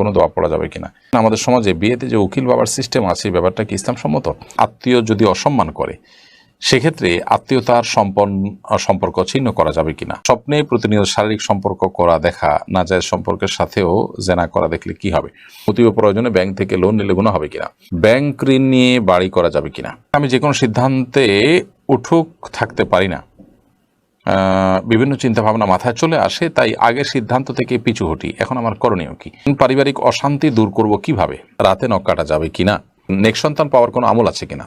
কোনো দোয়া পড়া যাবে কিনা। আমাদের সমাজে বিয়েতে যে উকিল বাবার সিস্টেম আছে ব্যাপারটা কি ইসলাম সম্মত আত্মীয় যদি অসম্মান করে, সেক্ষেত্রে আত্মীয়তার সম্পন্ন সম্পর্ক ছিন্ন করা যাবে কিনা? স্বপ্নে প্রতিনিয়ত শারীরিক সম্পর্ক করা দেখা, না যায় সম্পর্কের সাথেও জেনা করা দেখলে কি হবে? অতীব প্রয়োজনে ব্যাংক থেকে লোন নিলে গুণ হবে কিনা? ব্যাংক ঋণ নিয়ে বাড়ি করা যাবে কিনা? আমি যে কোনো সিদ্ধান্তে উঠুক থাকতে পারি না। বিভিন্ন চিন্তা ভাবনা মাথায় চলে আসে, তাই আগের সিদ্ধান্ত থেকে পিছু হটি। এখন আমার করণীয় কি? পারিবারিক অশান্তি দূর করব কীভাবে? রাতে নখ কাটা যাবে কিনা? নেক্সট সন্তান পাওয়ার কোনো আমল আছে কিনা?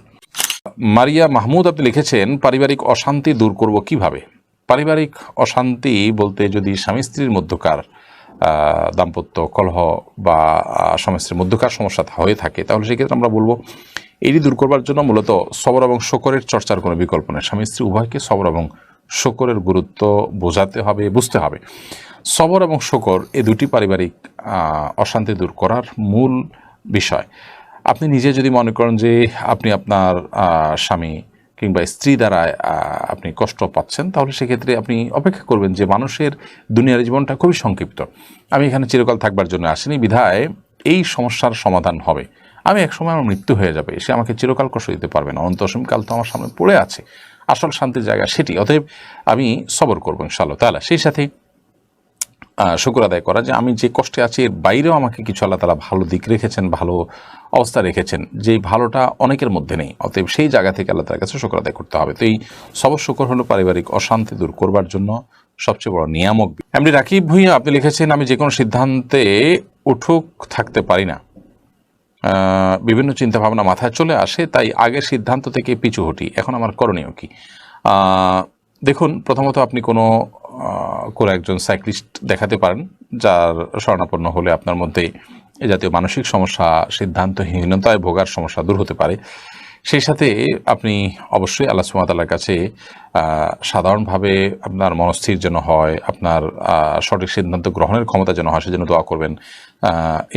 মারিয়া মাহমুদ আপনি লিখেছেন, পারিবারিক অশান্তি দূর করব কীভাবে? পারিবারিক অশান্তি বলতে যদি স্বামী স্ত্রীর মধ্যকার দাম্পত্য কলহ বা স্বামী স্ত্রীর মধ্যকার সমস্যা হয়ে থাকে, তাহলে সেক্ষেত্রে আমরা বলব, এটি দূর করবার জন্য মূলত সবর এবং শকরের চর্চার কোনো বিকল্প নেই। স্বামী স্ত্রী উভয়কে সবর এবং শকরের গুরুত্ব বোঝাতে হবে, বুঝতে হবে। সবর এবং শকর এই দুটি পারিবারিক অশান্তি দূর করার মূল বিষয়। আপনি নিজে যদি মনে করেন যে আপনি আপনার স্বামী কিংবা স্ত্রী দ্বারা আপনি কষ্ট পাচ্ছেন, তাহলে সেক্ষেত্রে আপনি অপেক্ষা করবেন যে মানুষের দুনিয়ার জীবনটা খুবই সংক্ষিপ্ত। আমি এখানে চিরকাল থাকবার জন্য আসিনি, বিধায় এই সমস্যার সমাধান হবে। আমি এক সময় আমার মৃত্যু হয়ে যাবে, সে আমাকে চিরকাল কষ্ট দিতে পারবে না অনন্ত অসীমকাল তো আমার সামনে পড়ে আছে। আসল শান্তির জায়গা সেটি। অতএব আমি সবর করব ইনশাআল্লাহ তাহলে সেই সাথে শুকর আদায় করা যে আমি যে কষ্টে আছি, এর বাইরেও আমাকে কিছু আল্লাহ তালা ভালো দিক রেখেছেন, ভালো অবস্থা রেখেছেন, যেই ভালোটা অনেকের মধ্যে নেই। অতএব সেই জায়গা থেকে আল্লাহ তালার কাছে শুকর আদায় করতে হবে। তো এই সবর, শুকর হলো পারিবারিক অশান্তি দূর করবার জন্য সবচেয়ে বড় নিয়ামক। এমনি রাকিব ভুইয়া, আপনি লিখেছেন, আমি যে কোনো সিদ্ধান্তে উঠুক, থাকতে পারি না। বিভিন্ন চিন্তা ভাবনা মাথায় চলে আসে, তাই আগের সিদ্ধান্ত থেকে পিছু হটি। এখন আমার করণীয় কি? দেখুন, প্রথমত আপনি কোনো কোনো একজন সাইক্লিস্ট দেখাতে পারেন, যার শরণাপন্ন হলে আপনার মধ্যে এ জাতীয় মানসিক সমস্যা, সিদ্ধান্তহীনতায় ভোগার সমস্যা দূর হতে পারে। সেই সাথে আপনি অবশ্যই আল্লাহ সুমাতালার কাছে সাধারণভাবে আপনার মনস্থির যেন হয়, আপনার সঠিক সিদ্ধান্ত গ্রহণের ক্ষমতা যেন হয় সেজন্য দোয়া করবেন।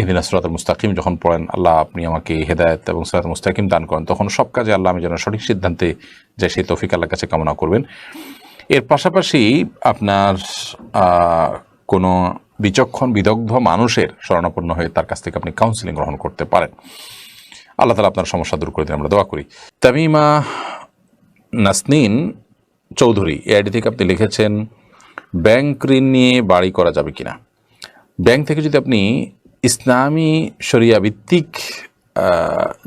ইদিন সুরাত মুস্তাকিম যখন পড়েন, আল্লাহ আপনি আমাকে হেদায়ত এবং সুরাত মুস্তাকিম দান করেন, তখন সব কাজে আল্লাহ আমি যেন সঠিক সিদ্ধান্তে যাই সেই তৌফিক আল্লাহর কাছে কামনা করবেন। এর পাশাপাশি আপনার কোনো বিচক্ষণ, বিদগ্ধ মানুষের শরণাপন্ন হয়ে তার কাছ থেকে আপনি কাউন্সিলিং গ্রহণ করতে পারেন। আল্লাহ তালা আপনার সমস্যা দূর করে দিন, আমরা দোয়া করি। তামিমা নাসনিন চৌধুরী এই আইডি থেকে আপনি লিখেছেন, ব্যাংক ঋণ নিয়ে বাড়ি করা যাবে কিনা? ব্যাংক থেকে যদি আপনি ইসলামী শরিয়া ভিত্তিক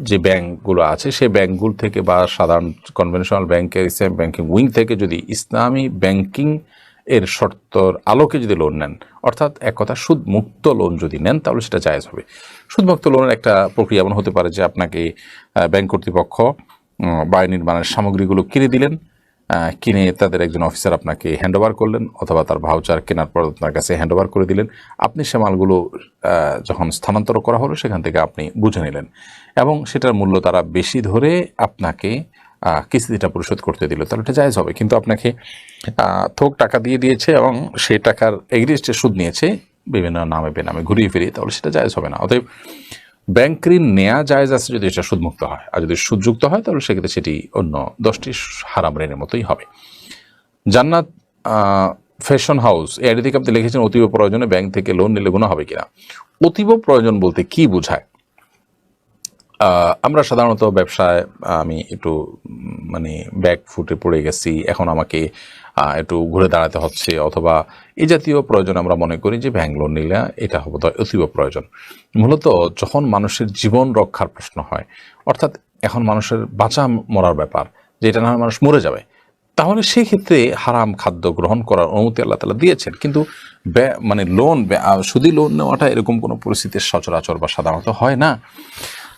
যে ব্যাংকগুলো আছে, সেই ব্যাংকগুলো থেকে বা সাধারণ কনভেনশনাল ব্যাংকের ইসলাম ব্যাংকিং উইং থেকে যদি ইসলামী ব্যাংকিং এর শর্তর আলোকে যদি লোন নেন, অর্থাৎ এক কথা সুদ মুক্ত লোন যদি নেন, তাহলে সেটা জায়েজ হবে। সুদমুক্ত লোনের একটা প্রক্রিয়া এমন হতে পারে যে আপনাকে ব্যাংক কর্তৃপক্ষ বাড়ি নির্মাণের সামগ্রীগুলো কিনে দিলেন কিনে তাদের একজন অফিসার আপনাকে হ্যান্ডওভার করলেন অথবা তার ভাউচার কেনার পর আপনার কাছে হ্যান্ডওভার করে দিলেন। আপনি সে মালগুলো যখন স্থানান্তর করা হলো, সেখান থেকে আপনি বুঝে নিলেন এবং সেটার মূল্য তারা বেশি ধরে আপনাকে কিস্তিটা পরিশোধ করতে দিল। তাহলে এটা জায়জ হবে। কিন্তু আপনাকে থোক টাকা দিয়ে দিয়েছে এবং সে টাকার এগ্রিস্টে সুদ নিয়েছে, বিভিন্ন নামে বেনামে ঘুরিয়ে ফিরিয়ে, তাহলে সেটা জায়জ হবে না। অতএব ব্যাংক ঋণ নেওয়া জায়জ আছে যদি এটা সুদমুক্ত হয়। আর যদি সুদযুক্ত হয়, তাহলে সেক্ষেত্রে সেটি অন্য দশটি হারাম ঋণের মতোই হবে। জান্নাত ফ্যাশন হাউস এই আপনি লিখেছেন, অতীব প্রয়োজনে ব্যাংক থেকে লোন নিলে গুণা হবে কিনা? অতীব প্রয়োজন বলতে কি বোঝায়? আমরা সাধারণত ব্যবসায়, আমি একটু মানে ব্যাক ফুটে পড়ে গেছি। এখন আমাকে একটু ঘুরে দাঁড়াতে হচ্ছে। অথবা এই জাতীয় প্রয়োজন আমরা মনে করি যে ব্যাংক লোন নিলে এটা হবে অতীব প্রয়োজন। মূলত যখন মানুষের জীবন রক্ষার প্রশ্ন হয়, অর্থাৎ এখন মানুষের বাঁচা মরার ব্যাপার, যে এটা না মানুষ মরে যাবে, তাহলে সেই ক্ষেত্রে হারাম খাদ্য গ্রহণ করার অনুমতি আল্লাহ তালা দিয়েছেন। কিন্তু মানে লোন সুদি লোন নেওয়াটা এরকম কোনো পরিস্থিতির সচরাচর বা সাধারণত হয় না।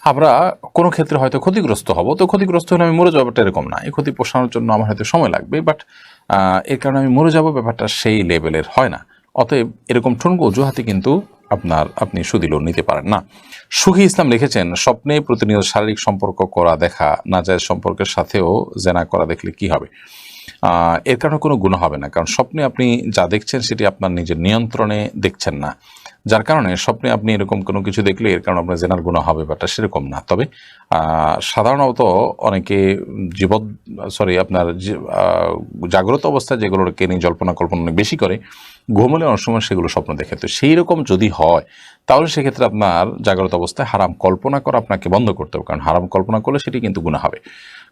আমরা কোনো ক্ষেত্রে হয়তো ক্ষতিগ্রস্ত হব। তো ক্ষতিগ্রস্ত হলে আমি মরে যাব ব্যাপারটা এরকম না। এই ক্ষতি পোষানোর জন্য আমার হয়তো সময় লাগবে বাট এর কারণে আমি মরে যাব ব্যাপারটা সেই লেভেলের হয় না। অতএব এরকম ঠুনকো অজুহাতে কিন্তু আপনার, আপনি সুদি লোন নিতে পারেন না। সুখী ইসলাম লিখেছেন, স্বপ্নে প্রতিনিয়ত শারীরিক সম্পর্ক করা দেখা না যায় সম্পর্কের সাথেও জেনা করা দেখলে কি হবে? এর কারণে কোনো গুণ হবে না। কারণ স্বপ্নে আপনি যা দেখছেন সেটি আপনার নিজের নিয়ন্ত্রণে দেখছেন না। যার কারণে স্বপ্নে আপনি এরকম কোনো কিছু দেখলে এর কারণে আপনার জেনার গুণা হবে, ব্যাপারটা সেরকম না। তবে সাধারণত অনেকে জীবৎ সরি, আপনার জাগ্রত অবস্থায় যেগুলোকে নিয়ে জল্পনা কল্পনা অনেক বেশি করে ঘুমলে অনেক সময় সেগুলো স্বপ্ন দেখে। তো সেই রকম যদি হয়, তাহলে সেক্ষেত্রে আপনার জাগ্রত অবস্থায় হারাম কল্পনা করা আপনাকে বন্ধ করতে হবে। কারণ হারাম কল্পনা করলে সেটি কিন্তু গুণা হবে।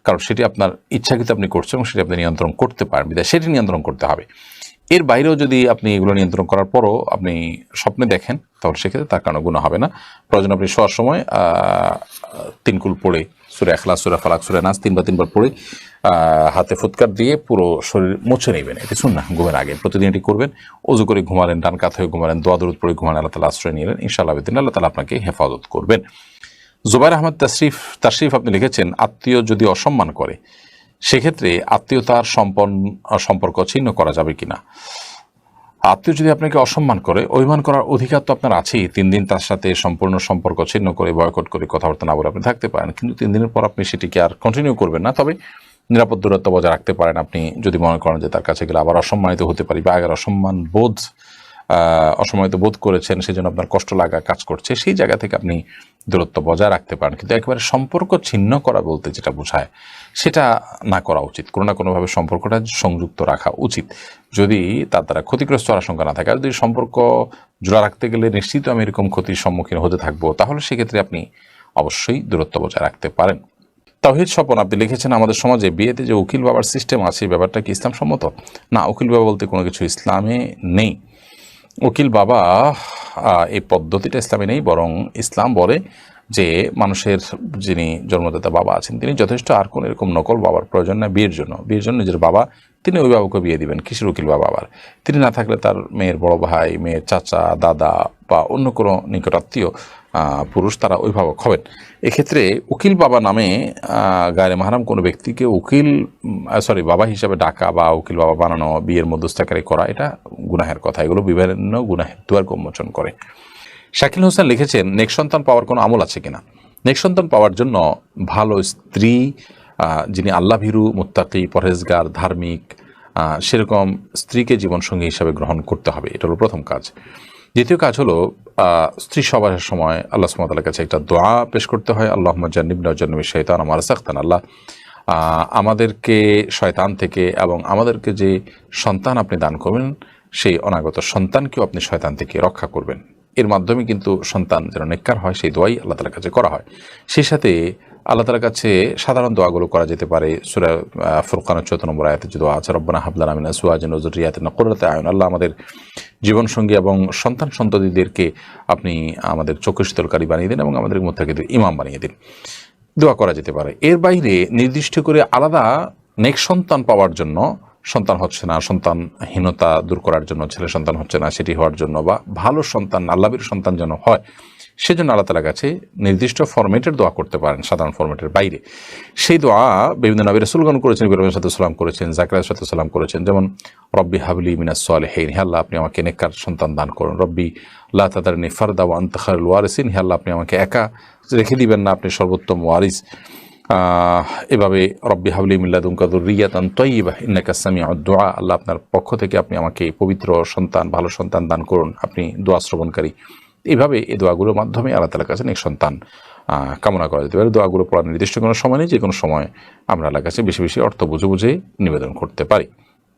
কারণ সেটি আপনার ইচ্ছাকৃত আপনি করছেন এবং সেটি আপনি নিয়ন্ত্রণ করতে পারেন বিধায় সেটি নিয়ন্ত্রণ করতে হবে। এর বাইরেও যদি আপনি এগুলো নিয়ন্ত্রণ করার পরও আপনি স্বপ্নে দেখেন, তাহলে সেক্ষেত্রে তার কারণে গুণা হবে না। প্রয়োজন আপনি শোয়ার সময় তিনকুল পড়ে, সুরে এখলাস সুরে ফালাক, সুরে নাচ তিনবার তিনবার পড়ে হাতে ফুৎকার দিয়ে পুরো শরীর মুছে নেবেন। এটি শুন না ঘুমের আগে। প্রতিদিন এটি করবেন। অজু করে ঘুমালেন, ডান কাত হয়ে ঘুমালেন, দোয়া দরুদ পড়ে ঘুমালেন, আল্লাহ তালা আশ্রয় নিলেন। ইনশাআল্লাহ দিন আল্লাহ তালা আপনাকে হেফাজত করবেন। জুবাইর আহমদ তাশরিফ তাশরিফ আপনি লিখেছেন, আত্মীয় যদি অসম্মান করে সেক্ষেত্রে আত্মীয়তার সম্পন্ন সম্পর্ক ছিন্ন করা যাবে কিনা? আত্মীয় যদি আপনাকে অসম্মান করে, অভিমান করার অধিকার তো আপনার আছেই। তিন দিন তার সাথে সম্পূর্ণ সম্পর্ক ছিন্ন করে, বয়কট করে কথাবার্তা না বলে আপনি থাকতে পারেন। কিন্তু তিন দিনের পর আপনি সেটিকে আর কন্টিনিউ করবেন না। তবে নিরাপদ দূরত্ব বজায় রাখতে পারেন আপনি যদি মনে করেন যে তার কাছে গেলে আবার অসম্মানিত হতে পারি বা আগের অসম্মান বোধ আহ, অসম্মানিত বোধ করেছেন সেজন্য আপনার কষ্ট লাগা কাজ করছে সেই জায়গা থেকে আপনি দূরত্ব বজায় রাখতে পারেন। কিন্তু একেবারে সম্পর্ক ছিন্ন করা বলতে যেটা বোঝায় সেটা না করা উচিত। কোনো না কোনোভাবে সম্পর্কটা সংযুক্ত রাখা উচিত। যদি তার দ্বারা ক্ষতিগ্রস্ত হওয়ার আশঙ্কা না থাকে আর যদি সম্পর্ক জোড়া রাখতে গেলে নিশ্চিত আমি এরকম ক্ষতির সম্মুখীন হতে থাকব তাহলে সেক্ষেত্রে আপনি অবশ্যই দূরত্ব বজায় রাখতে পারেন। তাহিদ স্বপন আপনি লিখেছেন আমাদের সমাজে বিয়েতে যে উকিল বাবার সিস্টেম আছে ব্যাপারটা কি ইসলাম সম্মত না উকিল বাবা বলতে কোনো কিছু ইসলামে নেই। উকিল বাবা এই পদ্ধতিটা ইসলামে নেই বরং ইসলাম বলে যে মানুষের যিনি জন্মদাতা বাবা আছেন, তিনি যথেষ্ট আর কোন এরকম নকল বাবার প্রয়োজন না বিয়ের জন্য। বিয়ের জন্য নিজের বাবা, তিনি অভিভাবককে বিয়ে দিবেন কিসের উকিল বাবা আবার। তিনি না থাকলে তার মেয়ের বড় ভাই, মেয়ের চাচা, দাদা বা অন্য কোনো নিকটাত্মীয় পুরুষ তারা অভিভাবক হবেন। এক্ষেত্রে উকিল বাবা নামে গায়ে মাহারাম কোনো ব্যক্তিকে উকিল সরি, বাবা হিসাবে ডাকা বা উকিল বাবা বানানো, বিয়ের মধ্যস্থকারী করা, এটা গুনাহের কথা। এগুলো বিভিন্ন গুনাহের দুয়ার উন্মোচন করে। শাকিল হোসেন লিখেছেন, নেক সন্তান পাওয়ার কোনো আমল আছে কিনা? নেক সন্তান পাওয়ার জন্য ভালো স্ত্রী যিনি আল্লাহ ভীরু মুত্তাকি, পরহেজগার, ধার্মিক সেরকম স্ত্রীকে জীবনসঙ্গী হিসাবে গ্রহণ করতে হবে। এটা হলো প্রথম কাজ। দ্বিতীয় কাজ হলো স্ত্রী সবার সময় আল্লাহ সুমতালের কাছে একটা দোয়া পেশ করতে হয়। আল্লাহ জান্নিবনা জন্নবী শৈতান আমার সাখতান আল্লাহ। আমাদেরকে শয়তান থেকে এবং আমাদেরকে যে সন্তান আপনি দান করবেন, সেই অনাগত সন্তানকেও আপনি শয়তান থেকে রক্ষা করবেন। এর মাধ্যমে কিন্তু সন্তান যেন নেককার হয়, সেই দোয়াই আল্লাহ তালার কাছে করা হয়। সেই সাথে আল্লাহ তালার কাছে সাধারণ দোয়াগুলো করা যেতে পারে। সুরা ফুরকানের চৌদ্দ নম্বর আয়াতে যে দোয়া আছে, রব্বানা হাবলান আমিনা সুয়াজ নজরিয়াতে নকরাতে আয়ন। আল্লাহ আমাদের জীবনসঙ্গী এবং সন্তান সন্ততিদেরকে আপনি আমাদের চক্ষু শীতলকারী বানিয়ে দিন এবং আমাদের মধ্যে ইমাম বানিয়ে দিন। দোয়া করা যেতে পারে। এর বাইরে নির্দিষ্ট করে আলাদা নেক সন্তান পাওয়ার জন্য সন্তান হচ্ছে না, সন্তানহীনতা দূর করার জন্য, ছেলে সন্তান হচ্ছে না, সেটি হওয়ার জন্য, বা ভালো সন্তান আল্লাবির সন্তান যেন হয়, সেজন্য আল্লাহ তালার কাছে নির্দিষ্ট ফরম্যাটের দোয়া করতে পারেন, সাধারণ ফরম্যাটের বাইরে। সেই দোয়া বিভিন্ন নবী রসুলগণ করেছেন ইব্রাহিম সাল্লাম করেছেন জাকরাত সাল্লাম করেছেন, যেমন, রব্বি হাবলি মিনাস সোয়াল হেইন হে আল্লাহ, আপনি আমাকে নেককার সন্তান দান করুন। রব্বি আল্লাহ তাদারনি ফারদা ওয়া আন্তখারুল ওয়ারিসিন হে আপনি আমাকে একা রেখে দিবেন না, আপনি সর্বোত্তম ওয়ারিস। এভাবে রব্বি হাবলি মিল্লাদুমকাদুর রিয়াতান তৈবা ইন্নাকা সামি দোয়া আল্লাহ আপনার পক্ষ থেকে আপনি আমাকে পবিত্র সন্তান, ভালো সন্তান দান করুন। আপনি দোয়া শ্রবণকারী। এইভাবে এই দোয়াগুলোর মাধ্যমে আল্লাহ তালার কাছে নেক সন্তান কামনা করা যেতে পারে। দোয়াগুলো পড়ার নির্দিষ্ট কোনো সময় নেই যে কোনো সময় আমরা আল্লাহর কাছে বেশি বেশি অর্থ বুঝে বুঝে নিবেদন করতে পারি।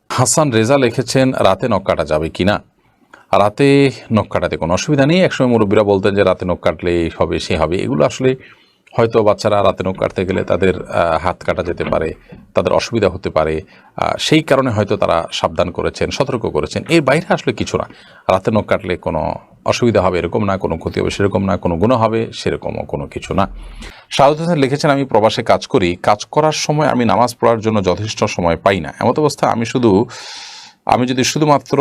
হাসান রেজা লিখেছেন, রাতে নখ কাটা যাবে কিনা? রাতে নখ কাটাতে কোনো অসুবিধা নেই। একসময় মুরব্বীরা বলতেন যে, রাতে নখ কাটলে হবে, সে হবে। এগুলো আসলে হয়তো বাচ্চারা রাতে নখ কাটতে গেলে তাদের হাত কাটা যেতে পারে তাদের অসুবিধা হতে পারে সেই কারণে হয়তো তারা সাবধান করেছেন সতর্ক করেছেন। এর বাইরে আসলে কিছু না। রাতে নখ কাটলে কোনো অসুবিধা হবে এরকম না কোনো ক্ষতি হবে সেরকম না কোনো গুণ হবে সেরকমও কোনো কিছু না। সাউদ হোসেন লিখেছেন আমি প্রবাসে কাজ করি কাজ করার সময় আমি নামাজ পড়ার জন্য যথেষ্ট সময় পাই না। এমত অবস্থা আমি শুধু আমি যদি শুধুমাত্র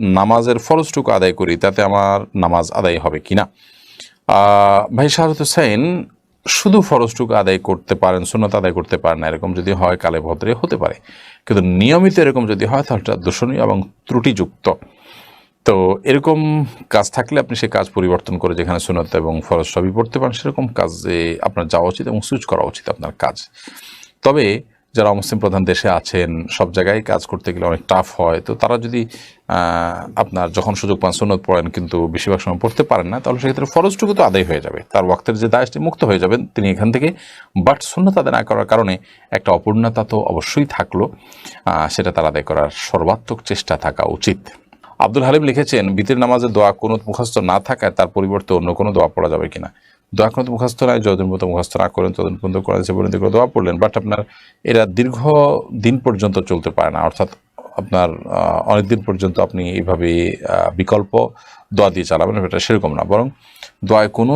নামাজের ফরজটুকু আদায় করি তাতে আমার নামাজ আদায় হবে কিনা? আহ, ভাই শাহরুত হোসেন শুধু ফরজটুকু আদায় করতে পারেন, সুন্নত আদায় করতে পারেন না, এরকম যদি হয় কালে ভদ্রে হতে পারে। কিন্তু নিয়মিত এরকম যদি হয়, তাহলে দূষণীয় এবং ত্রুটিযুক্ত। তো এরকম কাজ থাকলে আপনি সে কাজ পরিবর্তন করে যেখানে সুনত এবং ফরজ সবই পড়তে পারেন, সেরকম কাজে আপনার যাওয়া উচিত এবং সুইচ করা উচিত আপনার কাজ। তবে যারা মুসলিম প্রধান দেশে আছেন, সব জায়গায় কাজ করতে গেলে অনেক টাফ হয়। তো তারা যদি আপনার যখন সুযোগ পান, সুন্নত পড়েন, কিন্তু বেশিরভাগ সময় পড়তে পারেন না, তাহলে সেক্ষেত্রে ফরজটুকু তো আদায় হয়ে যাবে। তার ওয়াক্তের যে দায়সটি মুক্ত হয়ে যাবেন, তিনি এখান থেকে বাট সুন্নত আদায় না করার কারণে একটা অপূর্ণতা তো অবশ্যই থাকল। সেটা তার আদায় করার সর্বাত্মক চেষ্টা থাকা উচিত। আব্দুল হালিম লিখেছেন, বিতির নামাজে দোয়া কোনো মুখস্থ না থাকায় তার পরিবর্তে অন্য কোনো দোয়া পড়া যাবে কিনা? দোয়া কোনো মুখস্থ নয় যতদিন পর্যন্ত মুখস্থ না করেন, ততদিন পর্যন্ত করা যাচ্ছে পর্যন্ত করে দোয়া পড়লেন। বাট আপনার এরা দীর্ঘ দিন পর্যন্ত চলতে পারে না। অর্থাৎ আপনার অনেক দিন পর্যন্ত আপনি এইভাবে বিকল্প দোয়া দিয়ে চালাবেন এটা সেরকম না। বরং দোয়ায় কোনো